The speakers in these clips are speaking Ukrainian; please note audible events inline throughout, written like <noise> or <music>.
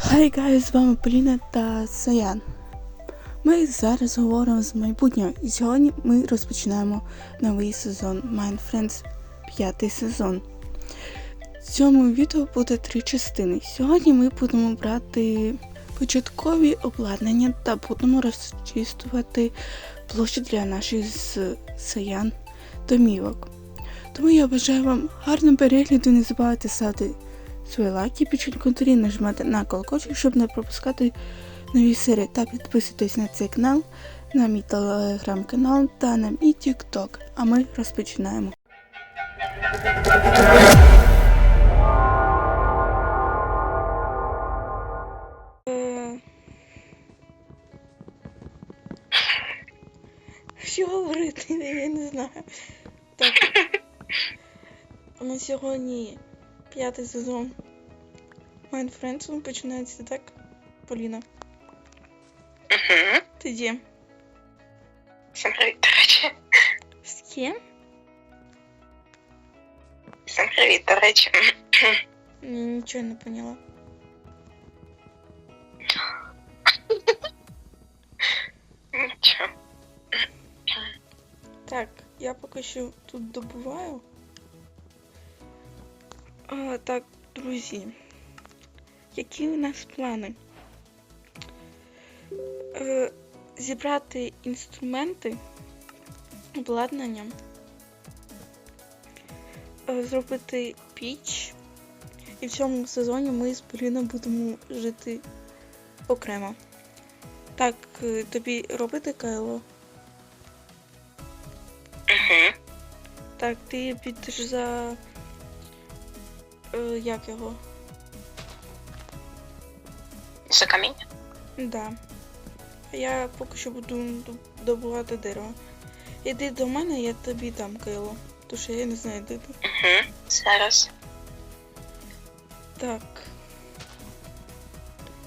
Хай гайз, з вами Поліна та Саян. Ми зараз говоримо з майбутнього і сьогодні ми розпочинаємо новий сезон Mind Friends п'ятий сезон. В цьому відео буде три частини. Сьогодні ми будемо брати початкові обладнання та будемо розчистувати площу для наших з Саян домівок. Тому я бажаю вам гарного перегляду, не забувайте ставити свої лайки, пишіть коментарі, нажимати на колокольчик, щоб не пропускати нові серії та підписуйтесь на цей канал, на мій телеграм-канал та на мій тікток. А ми розпочинаємо. Е, Що говорити, я не знаю. Так. <laughs> На сьогодні п'ятий сезон Mind Friends він починається, так? Поліна. Угу. Ти де? Всім привіт, до речі. З ким? Всім привіт, до речі. Ні, Нічого не поняла. Нічого. Так, я поки що тут добуваю. А, так, друзі. Які у нас плани? Е, зібрати інструменти, обладнання, е, зробити піч. І в цьому сезоні ми з Поліною будемо жити окремо. Так, е, тобі робити Кайло? Угу. Так, ти підеш за. Е, як його? За каміння? Да. Я поки що буду добувати дерево. Іди до мене, я тобі дам кайло. Тому що я не знаю, де ти. Угу. Зараз. Так.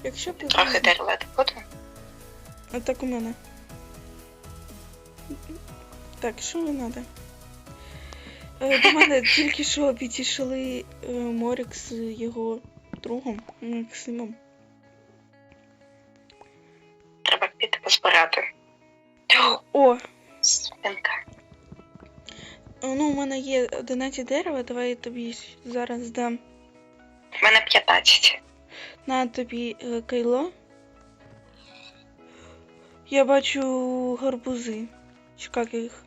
Якщо б... Трохи дерева буду. А так у мене. Так, що не треба? До мене тільки що підійшли е, Морік з його другом Максимом. Треба піти позбирати. О, Свинка. ну у мене є 11 дерева, давай я тобі зараз дам. У мене 15. На тобі е, кайло. Я бачу гарбузи. Як їх?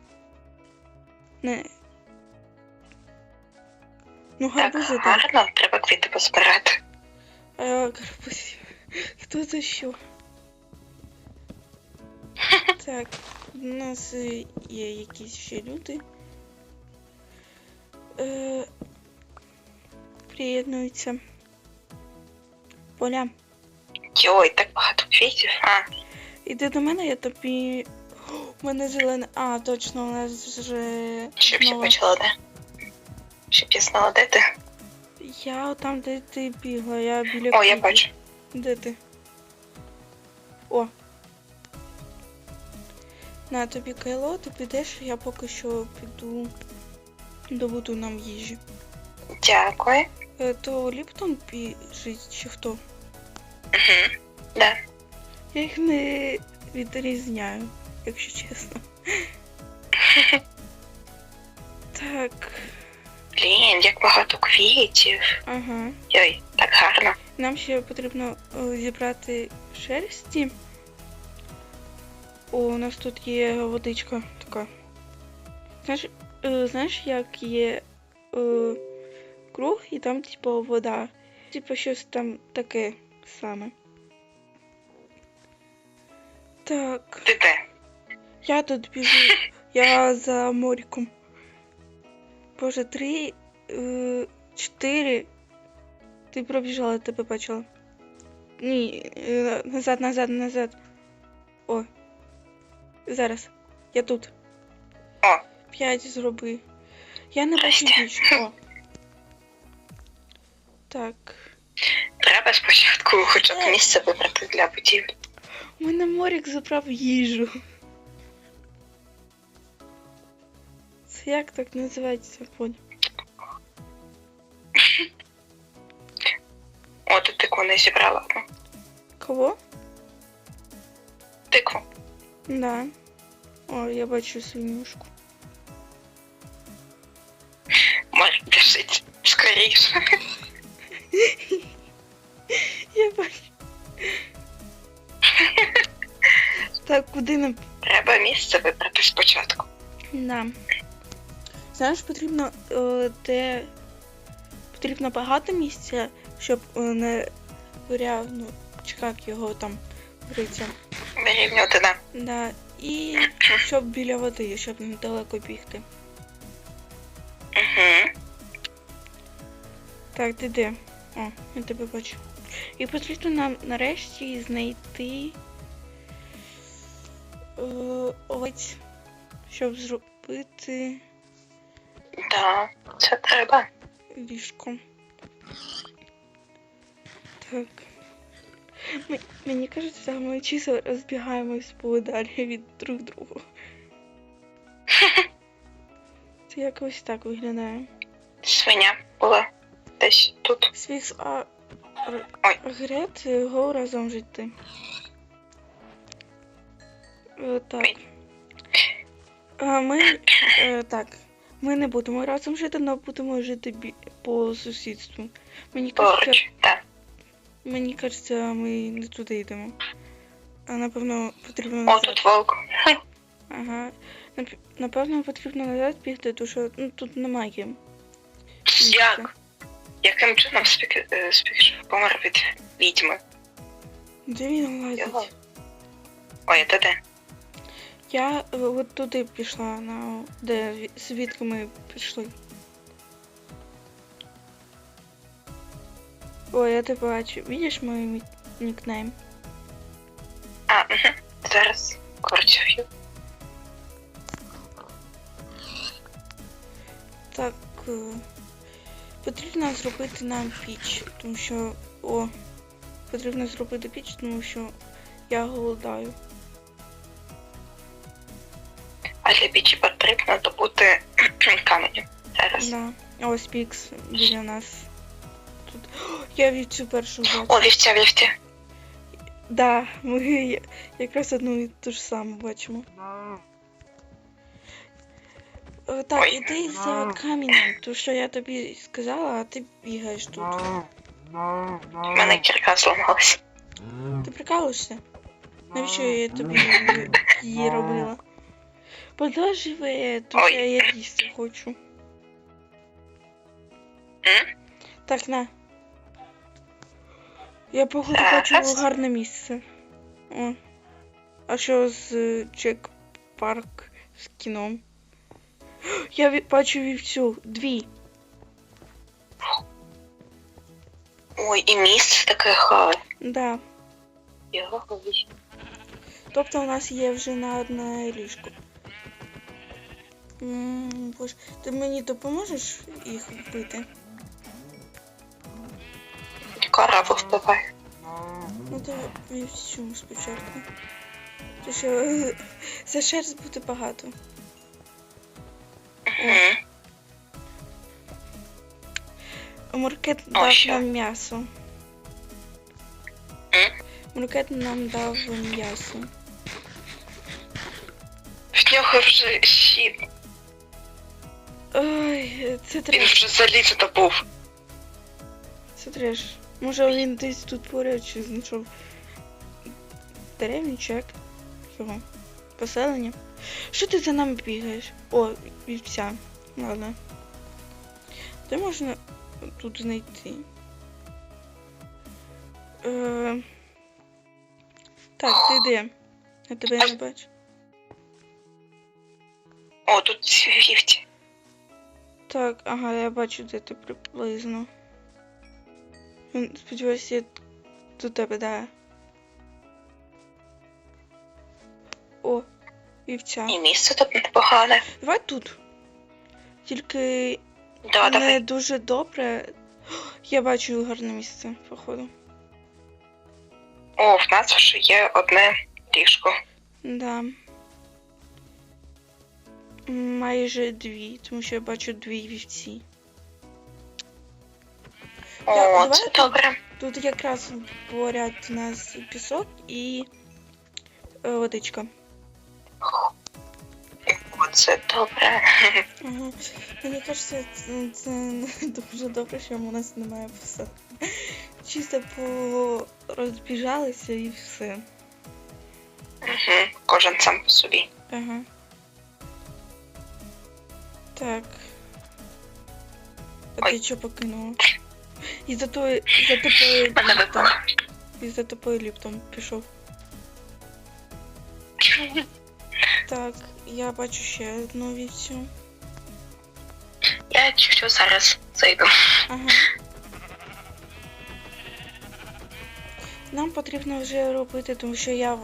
Не. Ну, Так, гарбузи так. гарно, треба квіти позбирати. А гарбузи. Хто це що? <laughs> Так, у нас е, є якісь ще люди. Е, приєднуються. Поля. Йой, так багато квітів. А, Іди до мене, я тобі. У мене зелене. А, точно, у нас вже. щоб я бачила де. Щоб я знала, де ти. Я там, де ти бігла, я біля. О, я квітів. бачу. Де ти? О. На тобі кайло, ти підеш, я поки що піду добуду нам їжі. Дякую. Е, То Ліптон біжить чи хто? Угу. Да. Я їх не відрізняю, якщо чесно. <laughs> Так, Блін, як багато квітів. ага. Йой, так гарно. Нам ще потрібно е, зібрати шерсті. О, у нас тут є водичка така. Знаєш, е, знаєш як є е, круг і там, типу, вода. Типу, щось там таке саме. Так, Ти де? я тут біжу. Я за моріком. Боже, три, е, чотири. Ти пробіжала, тебе бачила. Ні, е, назад, назад, назад. О. Зараз. Я тут. О. П'ять зроби. Я не бачу Здрасте. більше. О. <laughs> Так. Треба спочатку хоча б місце вибрати для будівлі. У мене Морік забрав їжу. Як так називається? От і <laughs> ти тикву не зібрала. Кого? Тикву. Да. О, я бачу свинюшку. Може, біжить скоріше. <laughs> Я бачу. <laughs> так, куди нам Треба місце вибрати спочатку. Да. Знаєш, потрібно е, де потрібно багато місця, щоб е, не виряв, ну, чи як його там говориться. Вирівнювати, да. Да. І <coughs> щоб біля води, щоб недалеко бігти. Угу. Так, ти де? О, я тебе бачу. І потрібно нам нарешті знайти е, овець, щоб зробити Да, це треба. ліжко. Так. М- мені кажеться, ми чисто розбігаємось подалі від друг друга. <laughs> Це якось так виглядає. Свиня була десь тут. Свікс, а Ой. Грет його разом жити. Е, Так. А ми. Е, так. Ми не будемо разом жити, але будемо жити бі- по сусідству. Мені кажеться, Так. мені кажеться, ми не туди йдемо. А напевно потрібно О, тут вовк. Ага. Напевно, потрібно назад бігти, тому що ну, тут немає. Як? Яким чином спік... е, спікшов помер від відьми? Де він Його. лазить? Ой, це де? Я е, от туди пішла, на де звідки ми пішли. Ой, я тебе бачу. Видиш мій мі- нікнейм? А, угу. Зараз корчую. Так. е, Потрібно зробити нам піч, тому що. О, потрібно зробити піч, тому що я голодаю. А для пічі потрібно добути камені. Зараз. Да. Ось пікс біля нас. Тут. О, <gasps> я вівцю першу бачу. О, вівця, вівця. Да, ми якраз одну і ту ж саму бачимо. Е, Так, Ой. іди за камінем, то що я тобі сказала, а ти бігаєш тут. У мене кірка зламалась. Ти прикалуєшся? Навіщо я тобі <laughs> її робила? То Ой. я я їсти хочу. М? Так, на. Я походу хочу гарне місце. О. А що з е, Джек Парк з кіном? <gasps> Я бачу вівцю. Дві. Ой, і місце таке гарне. Да. Тобто у нас є вже на одне ліжко. Боже, ти мені допоможеш їх вбити? Корову вбиває. Ну давай вівцю спочатку. То що <laughs> за шерсть буде багато. Угу. Муркет О, дав що? нам м'ясо. Муркет нам дав м'ясо. В нього вже щит. Ой, це Він треш. вже заліз добув. Це треш. Може він десь тут поряд чи знайшов деревню чи як? Чого? Поселення? Що ти за нами бігаєш? О, вівця. Ладно. Де можна тут знайти? Е... Так, ти де? Я тебе не бачу. О, тут вівці. Так, ага, я бачу, де ти приблизно. Сподіваюся, я до тебе, да. О, вівця. І місце тут непогане. Давай тут. Тільки Да, не давай. дуже добре. <gasps> Я бачу гарне місце, походу. О, в нас вже є одне ліжко. Да. Майже дві, тому що я бачу дві вівці. О, давай це тут. добре. Тут якраз поряд у нас пісок і е, водичка. Оце добре. Ага. Мені кажеться, це, це <laughs> дуже добре, що у нас немає пісок. Чисто по розбіжалися і все. Угу. Кожен сам по собі. Ага. Так. А ти що покинула? І за тою, за Мене ліптом. І за тобою ліптом пішов. Так, я бачу ще одну вівцю. Я якщо зараз зайду. Ага. Нам потрібно вже робити, тому що я,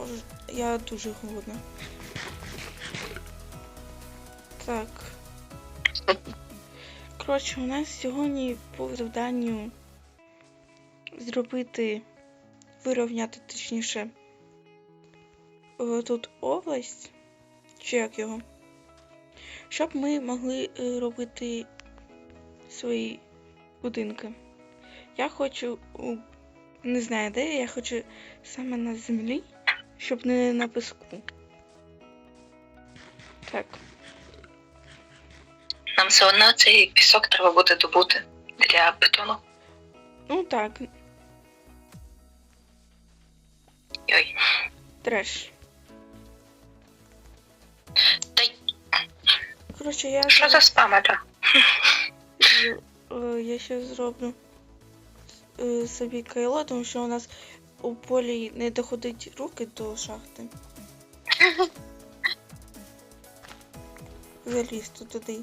я дуже голодна. Так. Коротше, у нас сьогодні по завданню зробити, вирівняти точніше е, тут область, чи як його, щоб ми могли е, робити свої будинки. Я хочу, не знаю де, я хочу саме на землі, щоб не на піску. Так. Нам все одно цей пісок треба буде добути для бетону. Ну так, Ой. треш. Та Коротше, я, що за спамета? е, я ще зроблю е, собі кайло, тому що у нас у полі не доходить руки до шахти. <laughs> Залізти туди.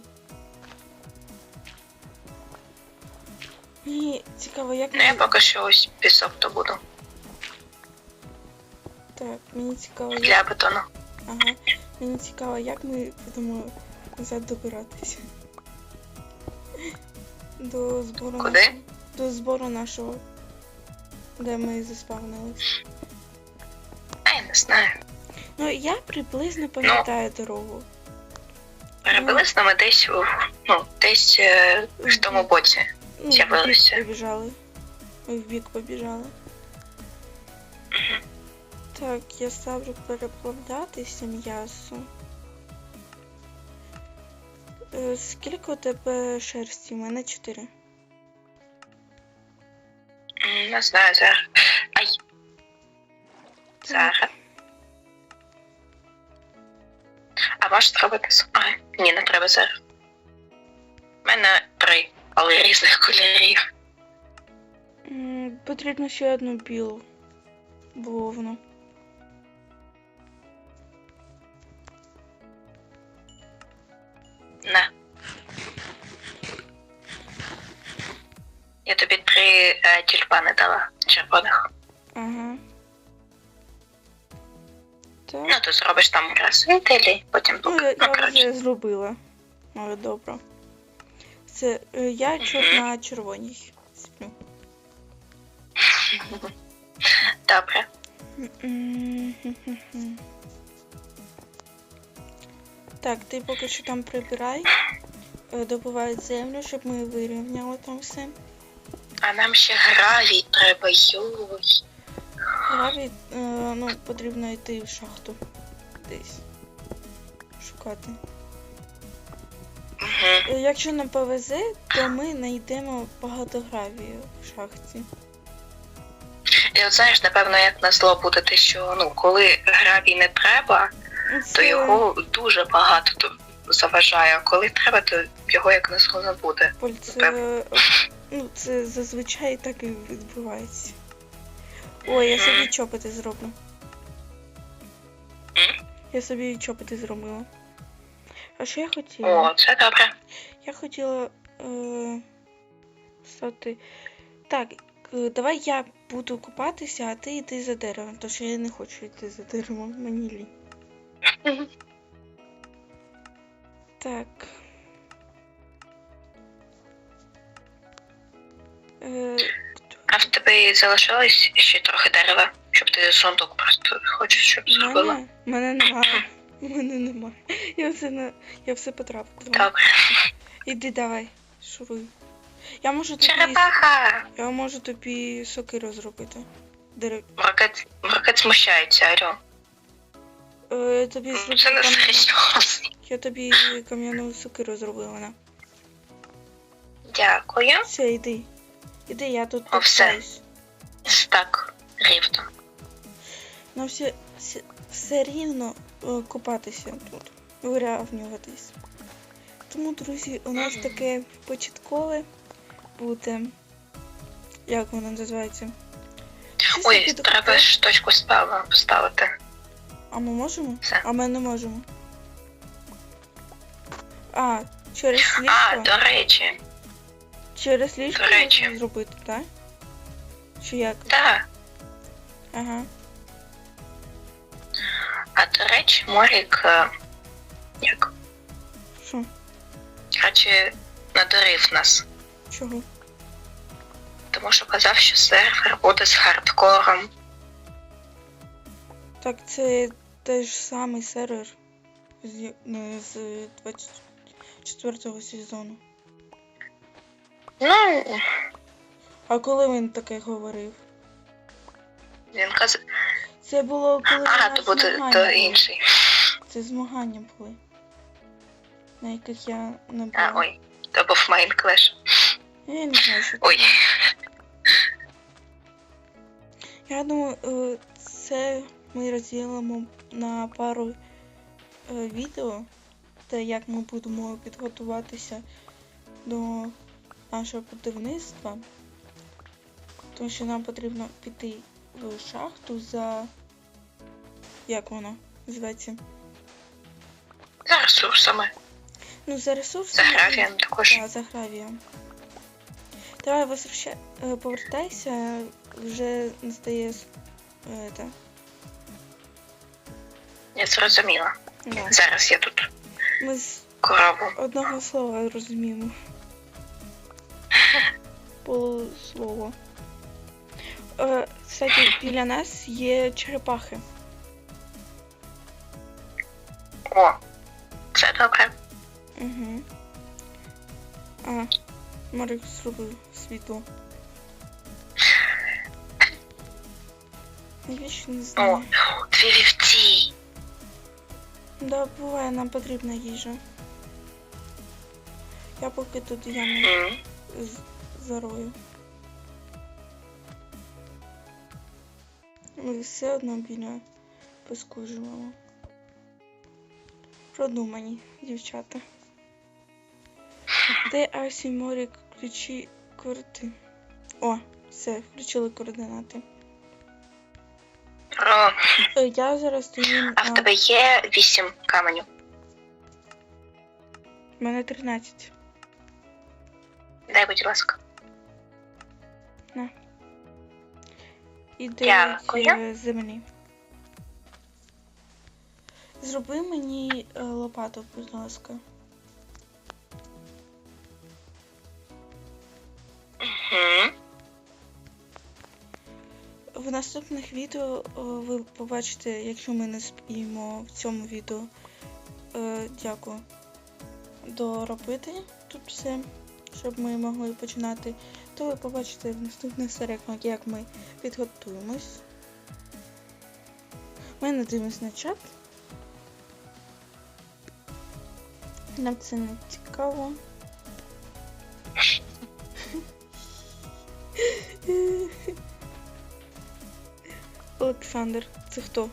Мені цікаво, як Ну, я ми... поки що ось пісок добуду Так, мені цікаво, як... для бетону. Ага. Мені цікаво, як ми будемо назад добиратися. До збору Куди? нашого. До збору нашого. Де ми заспавнились. А я не знаю. Ну, я приблизно пам'ятаю дорогу. Перебились нами десь ну, десь е, в тому боці. Ну, в бік побіжали. Ми в бік побіжали. Так, я ставлю переплавлятися м'ясо. Е, Скільки у тебе шерсті? У мене 4. М, Не знаю зараз. Ай, зараз. А може зробити с- А, ні, не треба зараз. У мене але різних кольорів. М, Потрібно ще одну білу вовну. На. Я тобі три е, тюльпани дала червоних. Ага. Так. Ну, ти зробиш там красителі, потім Ну, я, Ну, я вже зробила. Але добре. Це е, я чор на червоній сплю. Добре. Так, ти поки що там прибирай. Е, Добувай землю, щоб ми вирівняли там все. А нам ще гравій треба, йой. Гравій, е, ну, потрібно йти в шахту. Десь. Шукати. Якщо нам повезе, то ми знайдемо багато гравію в шахті. І от знаєш, напевно, як на зло буде те, що ну, коли гравій не треба, то його дуже багато тут заважає, а коли треба, то його як на зло не буде. Це, ну, це зазвичай так і відбувається. Ой, я собі чопити зроблю. Я собі чопити зробила. А що я хотіла? О, це добре. Я хотіла е, стати. Так, е, давай я буду купатися, а ти йди за деревом, тому що я не хочу йти за деревом, мені лінь. Так. Е, А в тебе залишилось ще трохи дерева, щоб ти сундук просто хочеш, щоб зробила. мене, мене немає. Мене немає. Я все на. Я все потрапила. Добре. Іди давай, шуруй. Я можу тобі. Черепаха! Я можу тобі сокиру зробити. Дерев... Смущається, Арю. Е, тобі Це не кам'яну- серйозно. Я тобі кам'яну сокиру зробила вона. Дякую. Все, йди. Іди, я тут О, все. Так, рівно. Ну все, все, все рівно е, купатися тут, вирівнюватись. Тому, друзі, у нас таке початкове буде. Як воно називається? Ой, треба ж точку справа поставити. А ми можемо? Все. А ми не можемо. А, через А, до речі, Через ліжко до речі. зробити, так? Чи як? так. Ага. А до речі, Морік, е, як, Що? коротше, надурив нас. Чого? Тому що казав, що сервер буде з хардкором. Так, це той ж самий сервер з, не, з 24 сезону. Ну, А коли він таке говорив? він казав. Це було коли А, то буде то інший. Це змагання були. На яких я не була. А, ой, то був Main Clash. Я не знаю, що це. Ой. Я думаю, е, це ми розділимо на пару е, відео, те, як ми будемо підготуватися до нашого будівництва. Тому що нам потрібно піти в шахту за. Як воно називається? За ресурсами. Ну, за ресурси. За гравієм також. Так, за гравієм. Давай возвращай, е, повертайся, вже настає с- е, Я зрозуміла. да. Зараз я тут Ми з корову. одного слова розуміємо. <laughs> Полуслово. Е, кстати, біля нас є черепахи. О, це добре. Угу. А, Марик зробив світло. Навіщо не О, знаю. дві вівці. Да, буває, нам потрібна їжа. Я поки тут яму з- зарою. Ми все одно біля піску живемо. Продумані, дівчата. <laughs> Де Асі Морік ключі корти? О, все, включили координати. Ро, Е, Я зараз стою а в тебе є вісім каменю? У мене 13. Дай, будь ласка. І Дякую. 9 землі. Зроби мені е, лопату, будь ласка. Угу. В наступних відео е, ви побачите, якщо ми не спіємо в цьому відео. Е, дякую. Доробити тут все, щоб ми могли починати. То ви побачите в наступних серіях, як ми підготуємось. Ми не дивимось на чат. Нам це не цікаво. Олександр, це хто?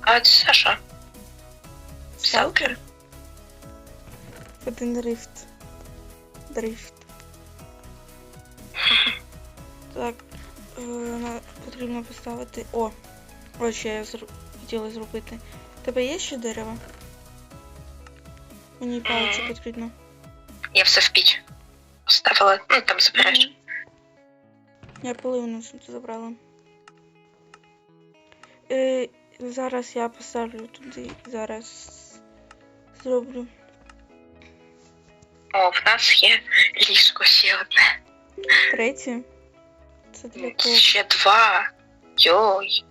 А це Саша. Сталкер. Один рифт. Дрифт. Так, е, потрібно поставити. О! Ось що я зр... хотіла зробити. Тебе є ще дерево? Мені палиці Мгм. потрібно. Я все в піч. Поставила, ну там. Мгм. Я половину забрала. Е, зараз я поставлю туди. Зараз зроблю. О, в нас є ліжко ще одне. Третє. Це для кого? Ще два. Йой.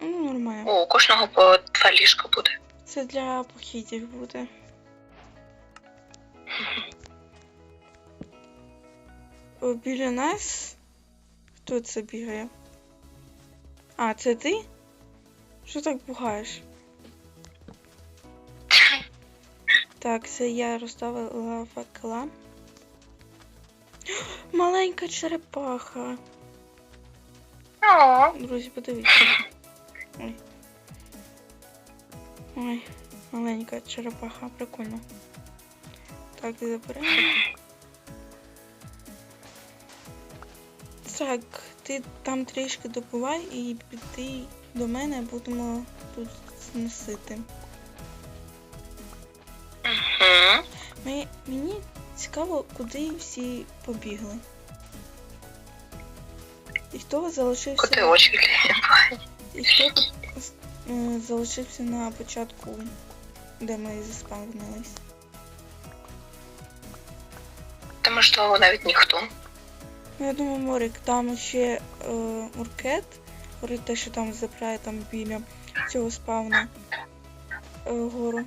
Ну, нормально. О, у кожного по два ліжка буде. Це для похідів буде. О, біля нас. Хто це бігає? А, це ти? Що так пугаєш? Так, це я розставила факела. Маленька черепаха. Друзі, подивіться. Ой. Ой, маленька черепаха, прикольно. Так, заберемо. Так, ти там трішки добувай і піти до мене, будемо тут зносити. угу. Мені, цікаво, куди всі побігли. І хто залишився. Куди очі клієнт? І хто залишився на початку, де ми заспавнились? Та можливо навіть ніхто. Ну, я думаю, Морик, там ще е, Уркет, говорить те, що там забирає там біля цього спавна е, гору.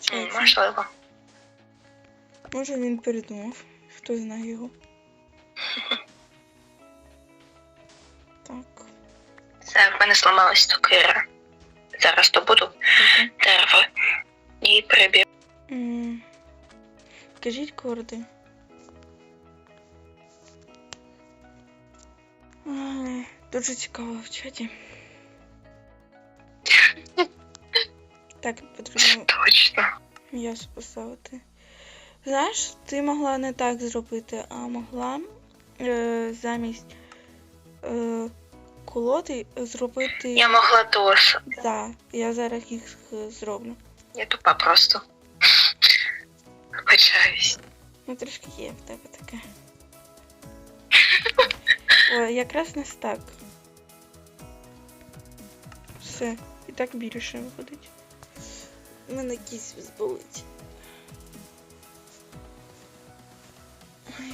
Чи М, це? Можливо. Може він передумав, хто знає його. Мене зламалась сокира. Зараз добуду добре. дерево і прибіг. Кажіть корди. Дуже цікаво в чаті. Так, потрібно Точно. м'ясо поставити. Знаєш, ти могла не так зробити, а могла е, замість е, колоди зробити. Я могла дос. Да, я зараз їх е, зроблю. Я тупа просто. Вибачаюсь. Ну, трошки є в тебе таке. О, якраз не так. Все, і так більше виходить. У мене кість зболить. Ой.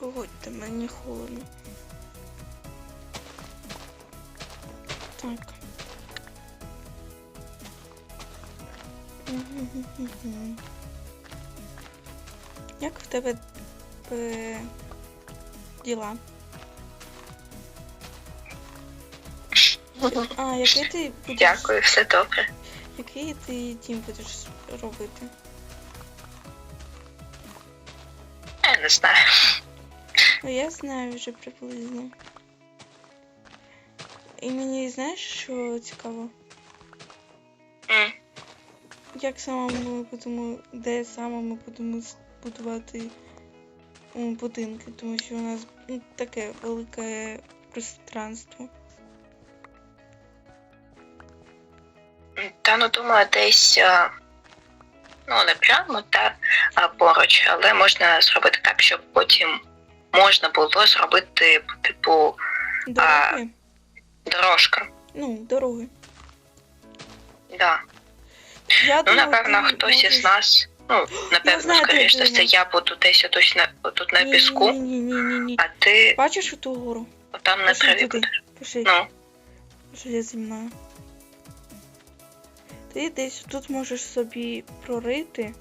Погодьте, мені холодно. Так. Як в тебе е, діла? А, який ти будеш, Дякую, все добре. який ти дім будеш робити? Я не знаю. Ну, я знаю вже приблизно. І мені знаєш, що цікаво? М, Як саме ми будемо, де саме ми будемо будувати будинки, тому що у нас ну, таке велике пространство. Та ну думаю, десь ну не прямо та а поруч, але можна зробити так, щоб потім можна було зробити типу Дороги? дорожка. Ну, дороги. Да. Я Ну, думаю, напевно, ти хтось із можеш- нас. Ну, напевно, знаю, де скоріш за все, я буду десь отут на тут на піску, Ні, ні, ні, ні, ні. а ти Бачиш ту гору? там на Пішли траві туди. будеш. Пиши, Ну, пішли зі мною. Ти десь тут можеш собі прорити.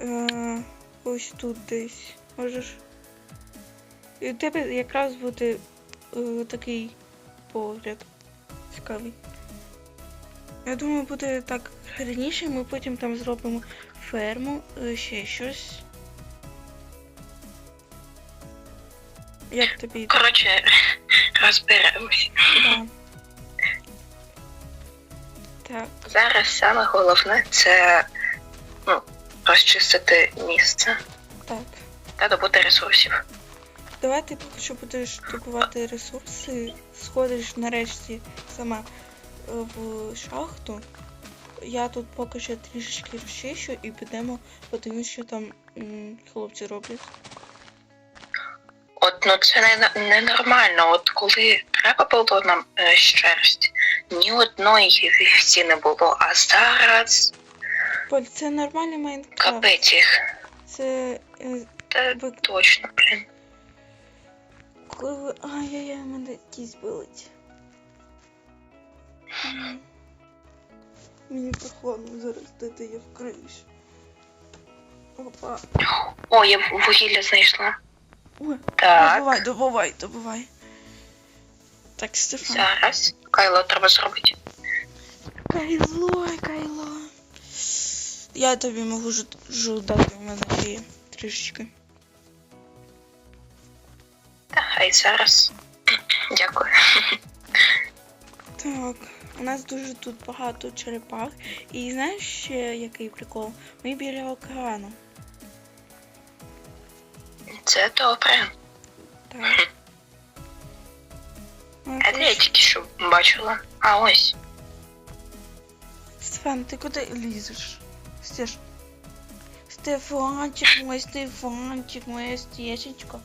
Е, ось тут десь. Можеш. І у тебе якраз буде е, такий погляд. Цікавий. Я думаю, буде так раніше, ми потім там зробимо ферму, е, ще щось. Як тобі? коротше, розберемось. Да. <laughs> Так, Зараз саме головне це ну, розчистити місце так. та добути ресурсів. Давай ти поки що будеш добувати ресурси, сходиш нарешті сама е, в шахту. Я тут поки що трішечки розчищу і підемо подивимось, що там м, хлопці роблять. От ну це не, ненормально. От коли треба було нам е, шерсть, ні одної вівці не було, а зараз Поль, це нормальний Майнкрафт. капець їх. Це е, Та ви точно, блін. коли ви. Ай-яй-яй, мене кість болить. Мені прохладно зараз дайте я вкриюсь. Опа. О, я вугілля знайшла. Ой, Так, добувай, добувай, добувай. Так, Стефан. зараз. Кайло треба зробити. Кайло, кайло. Я тобі можу дати, у мене є трішечки. Та хай зараз. <clears throat> Дякую. Так, у нас дуже тут багато черепах. І знаєш ще який прикол? Ми біля океану. Це добре. Так. <clears throat> А де я тільки що бачила? А ось. Стефан, ти куди лізеш? Стеж. Стефанчик мой, Стефанчик, моя стешечка.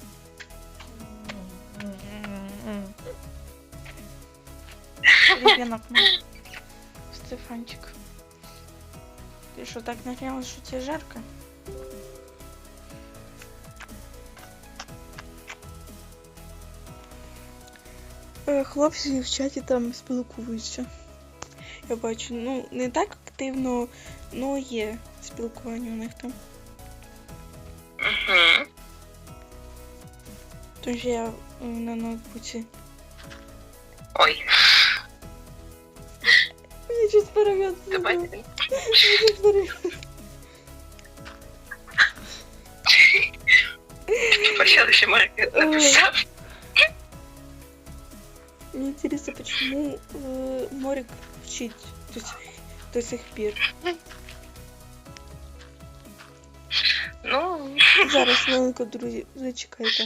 Ребенок мой. Стефанчик. Ти що, так нагрілась, що тебе жарко? Е, Хлопці в чаті там спілкуються. Я бачу, ну не так активно, але є спілкування у них там. Угу. Тож я е, на ноутбуці. Ой, Мені щось перев'язано. давайте. Почали ще Марик написав. Мне интересно, почему э, Морик вчить до, сих- до сих пір. Ну, Зараз маленько, друзі, зачекайте.